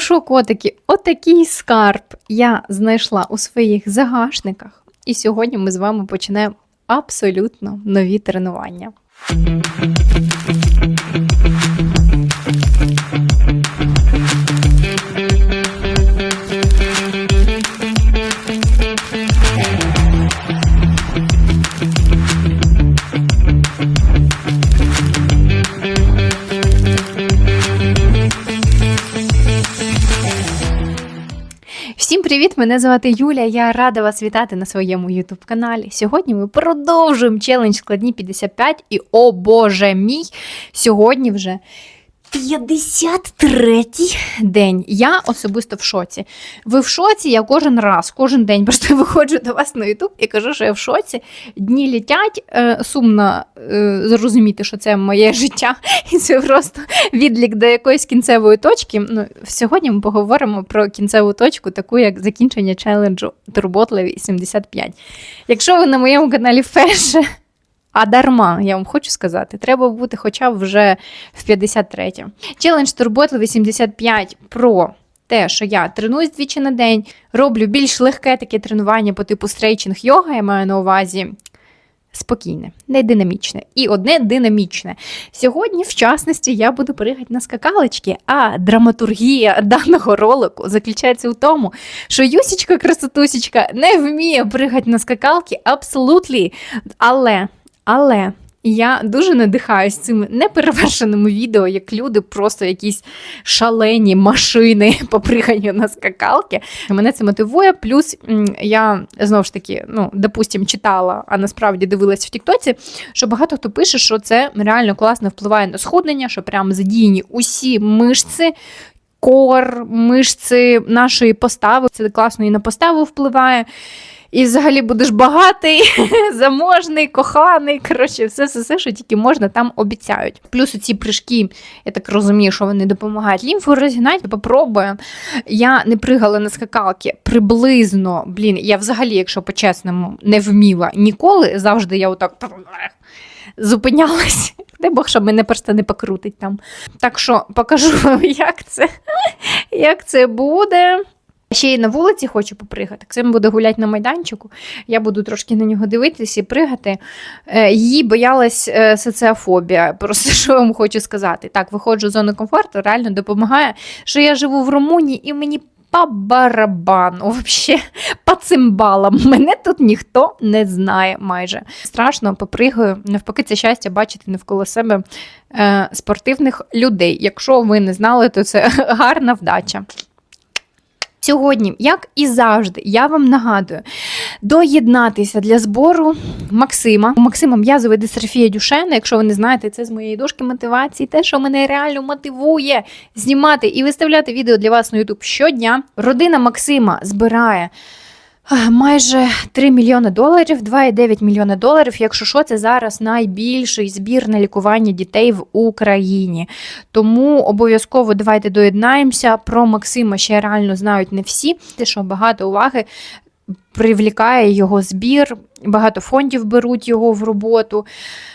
Ну що, котики, отакий скарб я знайшла у своїх загашниках. І сьогодні ми з вами почнемо абсолютно нові тренування. Привіт! Мене звати Юля. Я рада вас вітати на своєму youtube каналі. Сьогодні ми продовжуємо челендж складні 55 і о боже мій! Сьогодні вже 53-й день. Я особисто в шоці. Ви в шоці, я кожен раз, кожен день просто виходжу до вас на YouTube і кажу, що я в шоці. Дні літять, е, сумно е, зрозуміти, що це моє життя, і це просто відлік до якоїсь кінцевої точки. Ну, сьогодні ми поговоримо про кінцеву точку, таку як закінчення челенджу Турботливі 75. Якщо ви на моєму каналі вперше, а дарма, я вам хочу сказати, треба бути хоча б вже в 53. Челендж Турботливий 75 про те, що я тренуюсь двічі на день, роблю більш легке таке тренування по типу стрейчинг йога, я маю на увазі. Спокійне, не динамічне. І одне динамічне. Сьогодні, в частності, я буду пригати на скакалочки, а драматургія даного ролику заключається в тому, що Юсічка красотусічка не вміє пригати на скакалки абсолютно. Але, але. Я дуже надихаюсь цими неперевершеними відео, як люди просто якісь шалені машини по приганню на скакалки. Мене це мотивує. Плюс я знову ж таки, ну, допустим, читала, а насправді дивилась в Тіктоці, що багато хто пише, що це реально класно впливає на схуднення, що прям задіяні усі мишці. Кор, мишці нашої постави, це класно і на поставу впливає. І взагалі будеш багатий, заможний, коханий. Коротше, все, все, все, що тільки можна, там обіцяють. Плюс ці прыжки, я так розумію, що вони допомагають лімфу розігнати. Попробую. Я не пригала на скакалки приблизно, блін, я взагалі, якщо по-чесному, не вміла ніколи. Завжди я отак зупинялась. Дай Бог, щоб мене просто не покрутить там. Так що покажу вам, як це, як це буде. Ще й на вулиці хочу попригати. Ксим буде гуляти на майданчику. Я буду трошки на нього дивитися і пригати. Е, Її боялась е, соціофобія. Просто що вам хочу сказати. Так, виходжу з зони комфорту, реально допомагає, що я живу в Румунії і мені. По барабану, вообще, по цимбалам. Мене тут ніхто не знає майже. Страшно попригаю. Навпаки, це щастя бачити навколо себе е, спортивних людей. Якщо ви не знали, то це гарна вдача. Сьогодні, як і завжди, я вам нагадую доєднатися для збору Максима. Максима м'язова дистрофія Дюшена. Якщо ви не знаєте, це з моєї дошки мотивації, те, що мене реально мотивує знімати і виставляти відео для вас на YouTube щодня. Родина Максима збирає. А, Майже 3 мільйони доларів, 2,9 мільйони доларів. Якщо що, це зараз найбільший збір на лікування дітей в Україні. Тому обов'язково давайте доєднаємося. Про Максима ще реально знають не всі, те, що багато уваги привлікає його збір, багато фондів беруть його в роботу.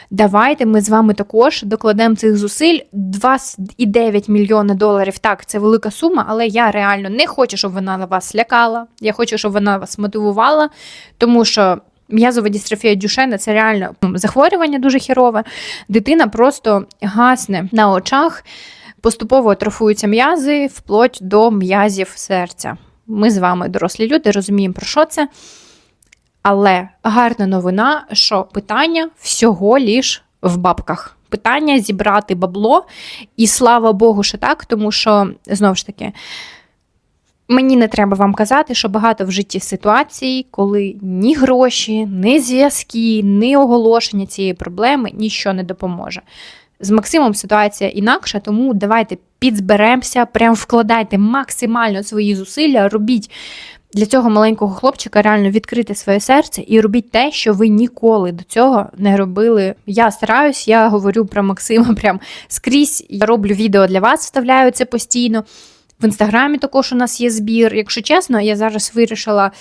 Давайте ми з вами також докладемо цих зусиль. 2,9 мільйона доларів. Так, це велика сума, але я реально не хочу, щоб вона вас лякала. Я хочу, щоб вона вас мотивувала, тому що. М'язова дістрофія Дюшена це реально захворювання дуже хірове. Дитина просто гасне на очах, поступово атрофуються м'язи вплоть до м'язів серця. Ми з вами, дорослі люди, розуміємо, про що це. Але гарна новина, що питання всього ліж в бабках. Питання зібрати бабло, і слава Богу, що так, тому що знову ж таки. Мені не треба вам казати, що багато в житті ситуацій, коли ні гроші, ні зв'язки, ні оголошення цієї проблеми нічого не допоможе. З Максимом ситуація інакша, тому давайте підзберемося, прям вкладайте максимально свої зусилля, робіть для цього маленького хлопчика реально відкрити своє серце і робіть те, що ви ніколи до цього не робили. Я стараюсь, я говорю про Максима прям скрізь. Я роблю відео для вас, вставляю це постійно. В інстаграмі також у нас є збір. Якщо чесно, я зараз вирішила.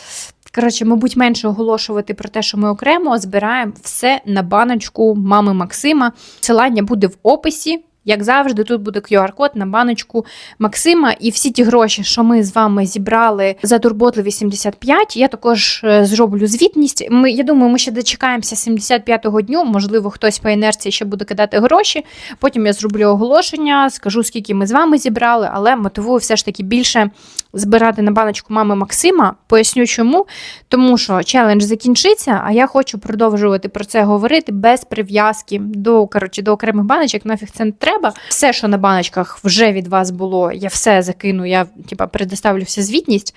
Коротше, мабуть, менше оголошувати про те, що ми окремо збираємо все на баночку мами Максима. Посилання буде в описі. Як завжди, тут буде QR-код на баночку Максима, і всі ті гроші, що ми з вами зібрали за турботливі 75, я також е, зроблю звітність. Ми, я думаю, ми ще дочекаємося 75-го дню. Можливо, хтось по інерції ще буде кидати гроші. Потім я зроблю оголошення, скажу, скільки ми з вами зібрали, але мотивую все ж таки більше збирати на баночку мами Максима. Поясню, чому. Тому що челендж закінчиться, а я хочу продовжувати про це говорити без прив'язки до коротше, до окремих баночок. Нафіг це не треба. Все, що на баночках вже від вас було, я все закину, я типа предоставлю всю звітність.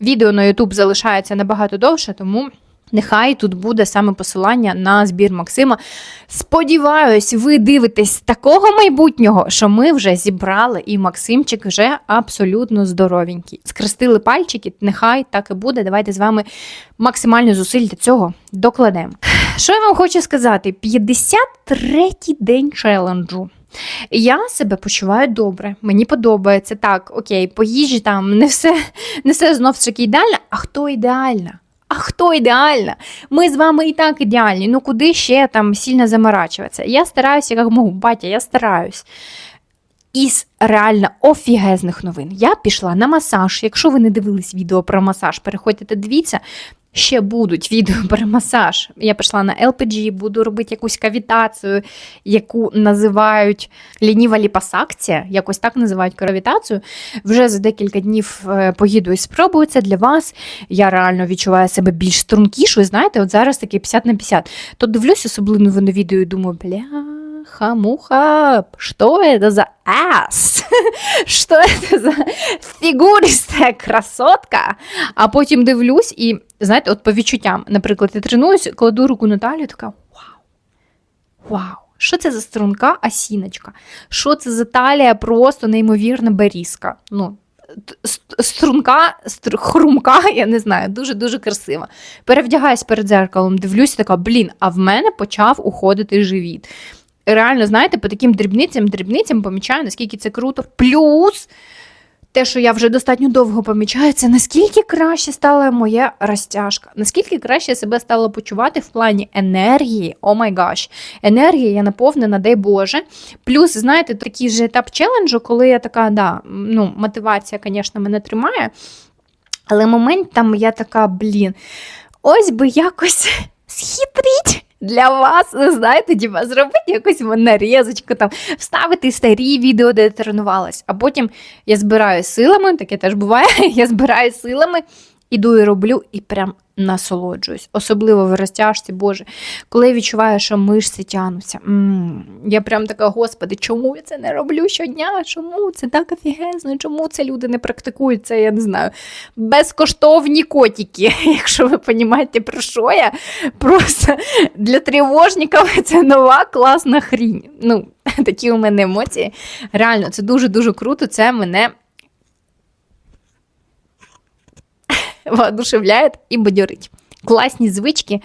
Відео на YouTube залишається набагато довше, тому. Нехай тут буде саме посилання на збір Максима. Сподіваюсь, ви дивитесь такого майбутнього, що ми вже зібрали, і Максимчик вже абсолютно здоровенький. Скрестили пальчики, нехай так і буде. Давайте з вами максимально зусиль для цього докладемо. Що я вам хочу сказати? 53-й день челенджу. Я себе почуваю добре, мені подобається. Так, окей, по їжі там не все, не все знов таки ідеально. А хто ідеальна? А хто ідеальна? Ми з вами і так ідеальні. Ну куди ще там сильно заморачуватися? Я стараюся, як можу, батя, я стараюсь. Із реально офігезних новин. Я пішла на масаж. Якщо ви не дивились відео про масаж, переходьте та дивіться. Ще будуть відео про масаж. Я пішла на LPG, буду робити якусь кавітацію, яку називають лініва ліпосакція, якось так називають кавітацію. Вже за декілька днів е, поїду і спробую це для вас. Я реально відчуваю себе більш стрункішою. Знаєте, от зараз таке 50 на 50. То дивлюсь особливо на відео і думаю, бля. Хамуха, что это за ass? Что это за фігуристая красотка? А потім дивлюсь і, знаєте, от по відчуттям, наприклад, я тренуюсь, кладу руку на талію, така вау, вау. Що це за струнка осіночка? Що це за талія просто неймовірна берізка? Ну, струнка, стр, хрумка, я не знаю, дуже-дуже красива. Перевдягаюсь перед дзеркалом, дивлюся, така, блін, а в мене почав уходити живіт реально, знаєте, по таким дрібницям, дрібницям помічаю, наскільки це круто. Плюс те, що я вже достатньо довго помічаю, це наскільки краще стала моя розтяжка, наскільки краще себе стала почувати в плані енергії. О май гаш, енергія я наповнена, дай Боже. Плюс, знаєте, такий же етап челенджу, коли я така, да, ну, мотивація, звісно, мене тримає. Але момент там я така, блін, ось би якось схитрить для вас, знаєте, діба, зробити якусь нарізочку, там, вставити старі відео, де я тренувалась. А потім я збираю силами, таке теж буває, я збираю силами, іду і роблю, і прям насолоджуюсь. Особливо в розтяжці, Боже, коли я відчуваю, що мишці тянуться. М -м, я прям така, господи, чому я це не роблю щодня? Чому це так офігезно? Чому це люди не практикують це, я не знаю. Безкоштовні котики, якщо ви розумієте, про що я. Просто для тривожників це нова класна хрінь. Ну, Такі у мене емоції. Реально, це дуже-дуже круто. Це мене воодушевляє і бадьорить. Класні звички,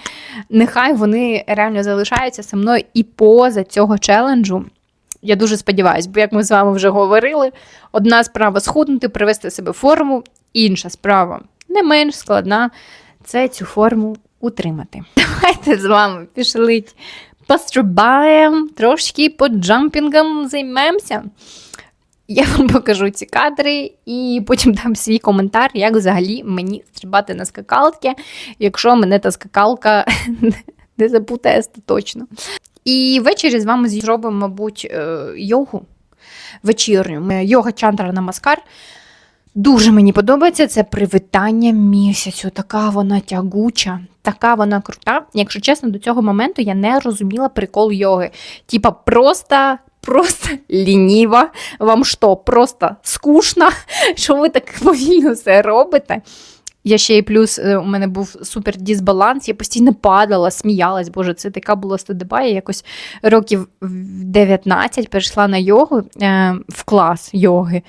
нехай вони реально залишаються зі мною і поза цього челенджу. Я дуже сподіваюся, бо як ми з вами вже говорили, одна справа схуднути, привести себе форму, інша справа не менш складна це цю форму утримати. Давайте з вами пішли пострибаємо, трошки по джампінгам займемося. Я вам покажу ці кадри і потім дам свій коментар, як взагалі мені стрибати на скакалки, якщо мене та скакалка не запутає точно. І ввечері з вами зробимо, мабуть, е, йогу вечірню. Йога чантра намаскар. Дуже мені подобається це привітання місяцю. Така вона тягуча, така вона крута. Якщо чесно, до цього моменту я не розуміла прикол йоги. Типа, просто просто лініва. Вам що, просто скучно, що ви так повільно все робите? Я ще і плюс е, у мене був супер дисбаланс, я постійно падала, сміялась, боже, це така була студиба. Я якось років 19 перейшла на йогу е, в клас йоги.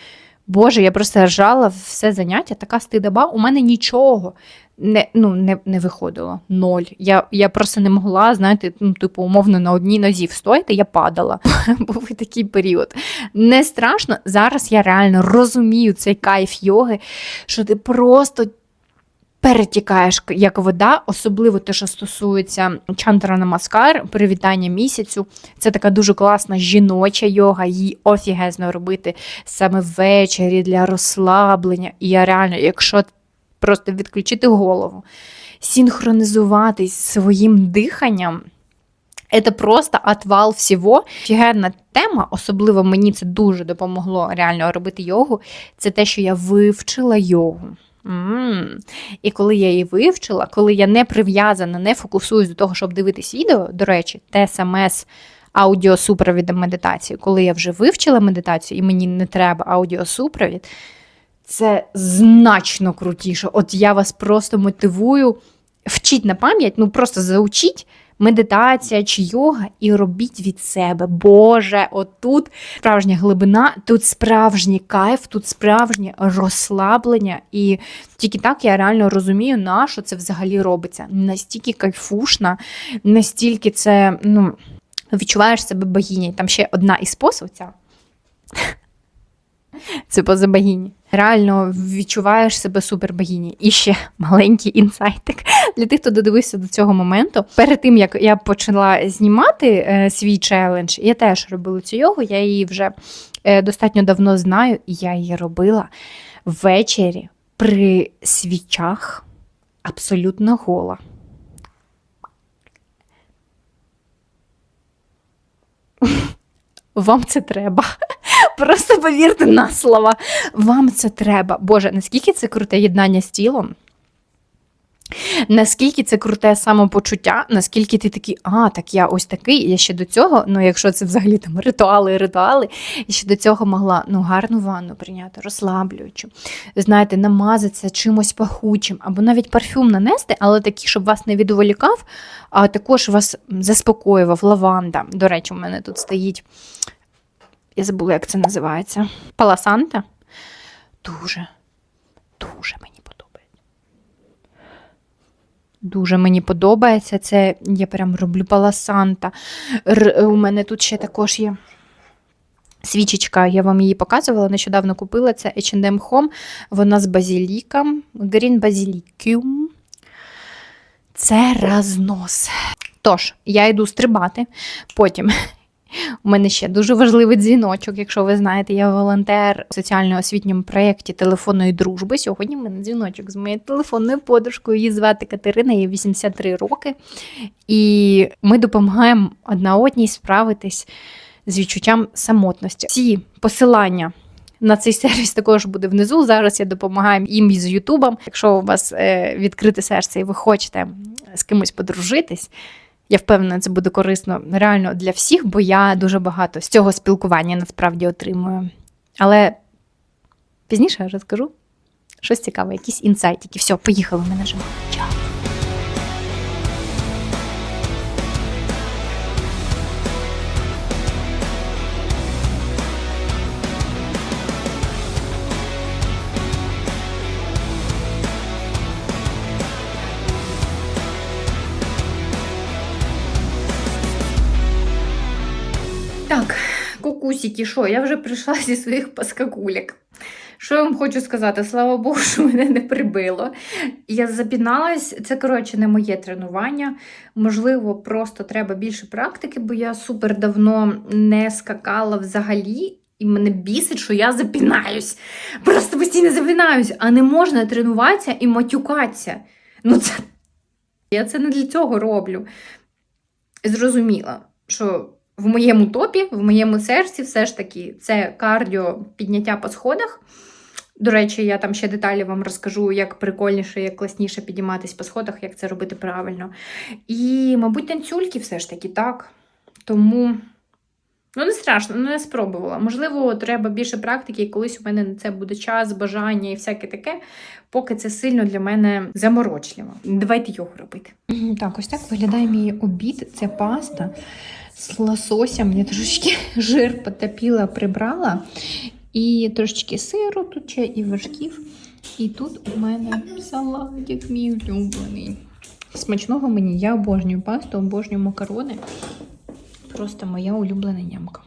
Боже, я просто ржала все заняття, така стидоба, у мене нічого не ну, не, не виходило. Ноль. Я я просто не могла, знаєте, ну, типу, умовно, на одній нозі встояти, я падала. Був такий період. Не страшно. Зараз я реально розумію цей кайф йоги, що ти просто перетікаєш як вода, особливо те, що стосується чантра намаскар, привітання місяцю. Це така дуже класна жіноча йога, її офігезно робити саме ввечері для розслаблення. І я реально, якщо просто відключити голову, синхронізуватись своїм диханням. Це просто отвал всього. Фігерна тема, особливо мені це дуже допомогло реально робити йогу. Це те, що я вивчила йогу. м І коли я її вивчила, коли я не прив'язана, не фокусуюсь до того, щоб дивитись відео, до речі, те з аудіосупровідом медитації, коли я вже вивчила медитацію і мені не треба аудіосупровід, це значно крутіше. От я вас просто мотивую, вчіть на пам'ять, ну просто заучіть медитація чи йога, і робіть від себе. Боже, отут справжня глибина, тут справжній кайф, тут справжнє розслаблення. І тільки так я реально розумію, на що це взагалі робиться. Настільки кайфушна, настільки це, ну, відчуваєш себе богинею. Там ще одна із позов ця. Це поза богині. Реально відчуваєш себе супер богині. І ще маленький інсайтик для тих, хто додивився до цього моменту. Перед тим як я почала знімати е, свій челендж, я теж робила цю йогу. Я її вже е, достатньо давно знаю, і я її робила ввечері при свічах абсолютно гола. Вам це треба. Просто повірте на слова. Вам це треба. Боже, наскільки це круте єднання з тілом? Наскільки це круте самопочуття, наскільки ти такий, а, так я ось такий, я ще до цього, ну якщо це взагалі там ритуали, ритуали, я ще до цього могла ну, гарну ванну прийняти, розслаблюючу, знаєте, намазатися чимось пахучим, або навіть парфюм нанести, але такий, щоб вас не відволікав, а також вас заспокоював, лаванда. До речі, у мене тут стоїть, я забула, як це називається. Паласанта. Дуже, дуже мені подобається. Дуже мені подобається. Це я прям роблю паласанта. Р, у мене тут ще також є. Свічечка, я вам її показувала, нещодавно купила. Це H&M Home. Вона з базіліком. Green Basilicum. Це разнос. Тож, я йду стрибати. Потім у мене ще дуже важливий дзвіночок. Якщо ви знаєте, я волонтер в соціально-освітньому проєкті телефонної дружби. Сьогодні в мене дзвіночок з моєю телефонною подружкою. Її звати Катерина, їй 83 роки. І ми допомагаємо одна одній справитись з відчуттям самотності. Всі посилання. На цей сервіс також буде внизу. Зараз я допомагаю їм із Ютубом. Якщо у вас е, відкрите серце і ви хочете з кимось подружитись, я впевнена, це буде корисно реально для всіх, бо я дуже багато з цього спілкування насправді отримую. Але пізніше я розкажу щось цікаве, якісь інсайтики. Все, поїхали, ми нажимаємо. Кукусики, що? Я вже прийшла зі своїх паскакулек. Що я вам хочу сказати? Слава Богу, що мене не прибило. Я запіналась, це, коротше, не моє тренування. Можливо, просто треба більше практики, бо я супер давно не скакала взагалі. І мене бісить, що я запінаюсь. Просто постійно запінаюсь, а не можна тренуватися і матюкатися. Ну, це я це не для цього роблю. Зрозуміла, що в моєму топі, в моєму серці, все ж таки, це кардіо підняття по сходах. До речі, я там ще деталі вам розкажу, як прикольніше, як класніше підніматись по сходах, як це робити правильно. І, мабуть, танцюльки все ж таки, так. Тому, ну, не страшно, ну, не спробувала. Можливо, треба більше практики, і колись у мене на це буде час, бажання і всяке таке, поки це сильно для мене заморочливо. Давайте його робити. Так, ось так виглядає мій обід. Це паста з лососем. Я трошечки жир потопіла, прибрала. І трошечки сиру тут ще і вершків. І тут у мене салатик мій улюблений. Смачного мені, я обожнюю пасту, обожнюю макарони. Просто моя улюблена нямка.